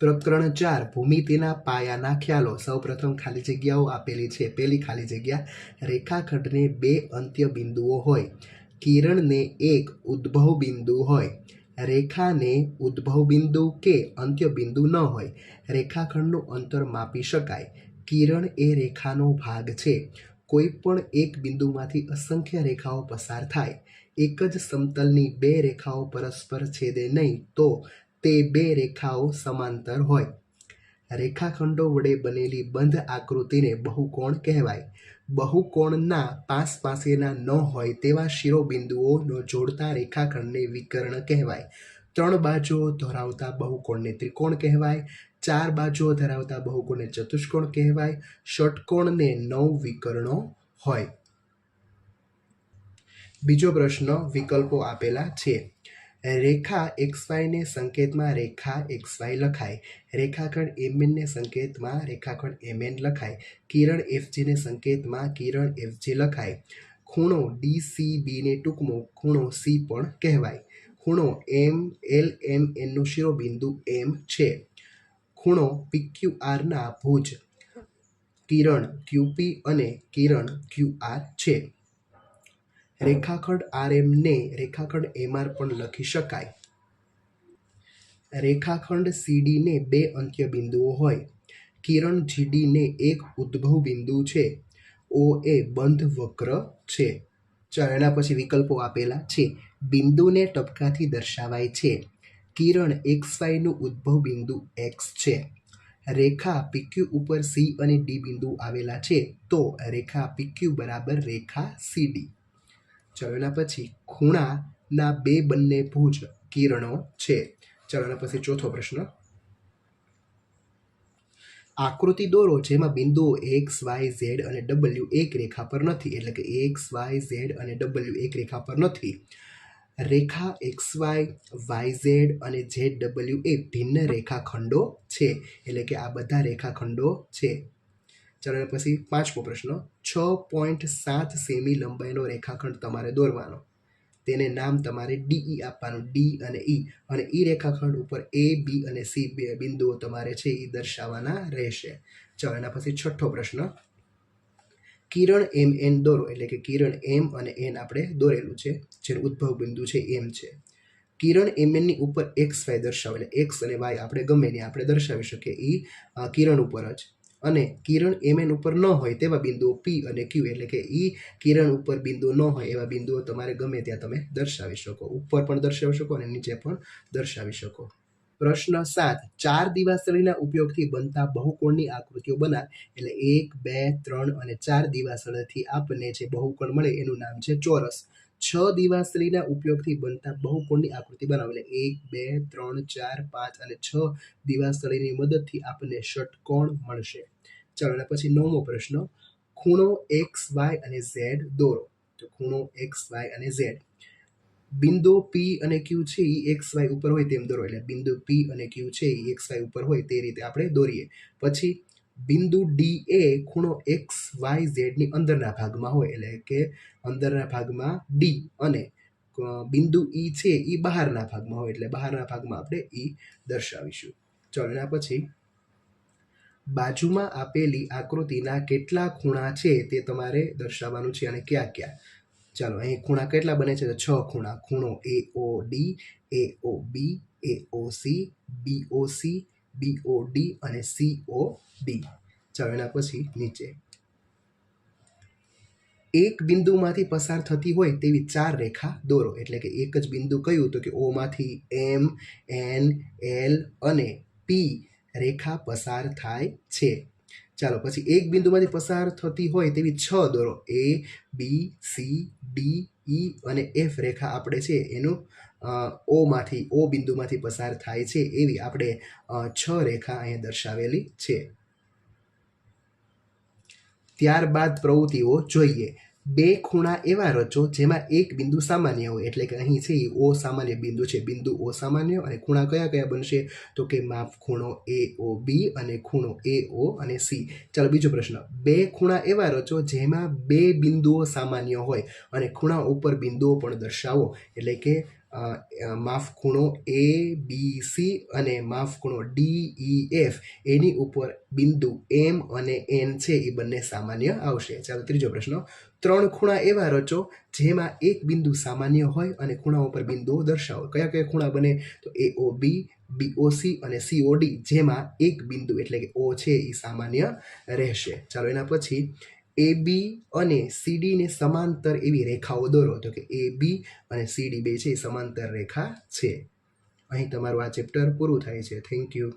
પ્રકરણ ચાર ભૂમિતિના પાયાના ખ્યાલો. સૌપ્રથમ ખાલી જગ્યાઓ આપેલી છે. પહેલી ખાલી જગ્યા રેખાખંડને બે અંત્ય બિંદુઓ હોય. કિરણને એક ઉદ્ભવ બિંદુ હોય. રેખાને ઉદ્ભવ બિંદુ કે અંત્ય બિંદુ ન હોય. રેખાખંડનું અંતર માપી શકાય. કિરણ એ રેખાનો ભાગ છે. કોઈ પણ એક બિંદુમાંથી અસંખ્ય રેખાઓ પસાર થાય. એક જ સમતલની બે રેખાઓ પરસ્પર છેદે નહીં તો તે બે રેખાઓ સમાંતર હોય. રેખાખંડો વડે બનેલી બંધ આકૃતિને બહુકોણ કહેવાય. બહુકોણના પાસ પાસેના ન હોય તેવા શિરોબિંદુઓનો જોડતા રેખાખંડને વિકર્ણ કહેવાય. ત્રણ બાજુઓ ધરાવતા બહુકોણને ત્રિકોણ કહેવાય. ચાર બાજુઓ ધરાવતા બહુકોણને ચતુષ્કોણ કહેવાય. ષટકોણને નવ વિકર્ણો હોય. બીજો પ્રશ્ન વિકલ્પો આપેલા છે. રેખા એક્સ વાયને સંકેતમાં રેખા એક્સ વાય લખાય. રેખાખંડ એમએનને સંકેતમાં રેખાખંડ એમએન લખાય. કિરણ એફજીને સંકેતમાં કિરણ એફજી લખાય. ખૂણો ડી સી બીને ટૂંકમાં ખૂણો સી પણ કહેવાય. ખૂણો એમ, એલ એમ એનનું શિરોબિંદુ એમ છે. ખૂણો પીક્યુ આરના ભુજ. કિરણ ક્યુપી અને કિરણ ક્યુ આર છે. રેખાખંડ આર એમને રેખાખંડ એમઆર પણ લખી શકાય. રેખાખંડ સીડીને બે અંત્ય બિંદુઓ હોય. કિરણ જીડીને એક ઉદ્ભવ બિંદુ છે. ઓ એ બંધ વક્ર છે. ચાલો એના પછી વિકલ્પો આપેલા છે. બિંદુને ટપકાથી દર્શાવાય છે. કિરણ એક્સ વાયનું ઉદ્ભવ બિંદુ એક્સ છે. રેખા પીક્યુ ઉપર સી અને ડી બિંદુ આવેલા છે. તો રેખા પીક્યુ બરાબર રેખા સીડી ચલો પછી ખૂણાના બે બંને ભુજ કિરણો છે. ચલો પછી ચોથો પ્રશ્ન. આકૃતિ દોરો જેમાં બિંદુઓ એક્સ વાય ઝેડ અને ડબલ્યુ એક રેખા પર નથી, એટલે કે એક્સ વાય ઝેડ અને ડબલ્યુ એક રેખા પર નથી. રેખા એક્સ વાય વાય ઝેડ અને ઝેડ ડબલ્યુ એ ભિન્ન રેખાખંડો છે, એટલે કે આ બધા રેખાખંડો છે. ચાલો પછી પાંચમો પ્રશ્ન, છ પોઈન્ટ સાત સેમી લંબાઈનો રેખાખંડ તમારે દોરવાનો. તેને નામ તમારે ડીઈ આપવાનું, ડી અને ઈ. અને ઈ રેખાખંડ ઉપર એ, બી અને સી બે બિંદુઓ તમારે છે એ દર્શાવવાના રહેશે. ચાલો, એના પછી છઠ્ઠો પ્રશ્ન. કિરણ એમ એન દોરો, એટલે કે કિરણ એમ અને એન આપણે દોરેલું છે. જેનું ઉદ્ભવ બિંદુ છે એમ છે. કિરણ એમ એનની ઉપર એક્સ વાય દર્શાવે, એટલે એક્સ અને વાય આપણે ગમે ને આપણે દર્શાવી શકીએ એ કિરણ ઉપર જ. અને કિરણ એમ એન ઉપર ન હોય તેવા બિંદુઓ પી અને ક્યુ એટલે કે ઈ કિરણ ઉપર બિંદુ ન હોય એવા બિંદુઓ તમારે ગમે ત્યાં તમે દર્શાવી શકો. ઉપર પણ દર્શાવી શકો અને નીચે પણ દર્શાવી શકો. પ્રશ્ન સાત, ચાર દિવાસળીના ઉપયોગથી બનતા બહુકોણની આકૃતિઓ બનાવ એટલે એક, બે, ત્રણ અને ચાર દિવાસળીથી આપણને જે બહુકોણ મળે એનું નામ છે ચોરસ. છ દિવાસળીના ઉપયોગથી બનતા બહુકોણની આકૃતિ બનાવો એટલે એક, બે, ત્રણ, ચાર, પાંચ અને છ દિવાસળીની મદદથી આપણને ષટકોણ મળશે. ચાલો અને પછી નવમો પ્રશ્ન. ખૂણો એક્સ વાય અને ઝેડ દોરો. તો ખૂણો એક્સ વાય અને ઝેડ બિંદુ પી અને ક્યુ છે એ એક્સ વાય ઉપર હોય તેમ દોરો. એટલે બિંદુ પી અને ક્યુ છે એ એક્સ વાય ઉપર હોય તે રીતે આપણે દોરીએ. પછી બિંદુ ડી એ ખૂણો એક્સ વાય ઝેડની અંદરના ભાગમાં હોય એટલે કે અંદરના ભાગમાં ડી અને બિંદુ ઈ છે એ બહારના ભાગમાં હોય એટલે બહારના ભાગમાં આપણે ઈ દર્શાવીશું. ચલો, એના પછી બાજુમાં આપેલી આકૃતિના કેટલા ખૂણા છે તે તમારે દર્શાવવાનું છે અને ક્યાં ક્યાં? ચાલો, અહીં ખૂણા કેટલા બને છે તો છ ખૂણા. ખૂણો A O D A O B A O C B O C B O D અને સી ઓ ડી ચાલો પછી નીચે. એક બિંદુમાંથી પસાર થતી હોય તેવી ચાર રેખા દોરો. એટલે કે એક જ બિંદુ કયું તો કે ઓમાંથી એમ એન એલ અને પી રેખા પસાર થાય છે. ચાલો પછી એક બિંદુમાંથી પસાર થતી હોય તેવી છ દોરો. એ બી સી ડી ઈ અને એફ રેખા આપણે છે એનું ઓમાંથી, ઓ બિંદુમાંથી પસાર થાય છે એવી આપણે છ રેખા અહીંયા દર્શાવેલી છે. ત્યારબાદ પ્રવૃત્તિઓ જોઈએ. બે ખૂણા એવા રચો જેમાં એક બિંદુ સામાન્ય હોય. એટલે કે અહીં છે એ ઓ સામાન્ય બિંદુ છે. બિંદુ ઓ સામાન્ય અને ખૂણા કયા કયા બનશે? તો કે માપ ખૂણો એ, ઓ, બી અને ખૂણો એ, ઓ અને સી. ચાલો બીજો પ્રશ્ન. બે ખૂણા એવા રચો જેમાં બે બિંદુઓ સામાન્ય હોય અને ખૂણા ઉપર બિંદુઓ પણ દર્શાવો. એટલે કે માફ ખૂણો એ બી સી અને માફ ખૂણો ડી ઈ એફ એની ઉપર બિંદુ એમ અને એન છે, એ બંને સામાન્ય આવશે. ચાલો, ત્રીજો પ્રશ્ન. ત્રણ ખૂણા એવા રચો જેમાં એક બિંદુ સામાન્ય હોય અને ખૂણા ઉપર બિંદુઓ દર્શાવો. કયા કયા ખૂણા બને? તો એ ઓ બી બીઓસી અને સીઓડી જેમાં એક બિંદુ એટલે કે ઓ છે, એ સામાન્ય રહેશે. ચાલો, એના પછી એ, બી અને સીડીને સમાંતર એવી રેખાઓ દોરો તો કે એ, બી અને સીડી બે છે એ સમાંતર રેખા છે. અહીં તમારું આ ચેપ્ટર પૂરું થાય છે. Thank you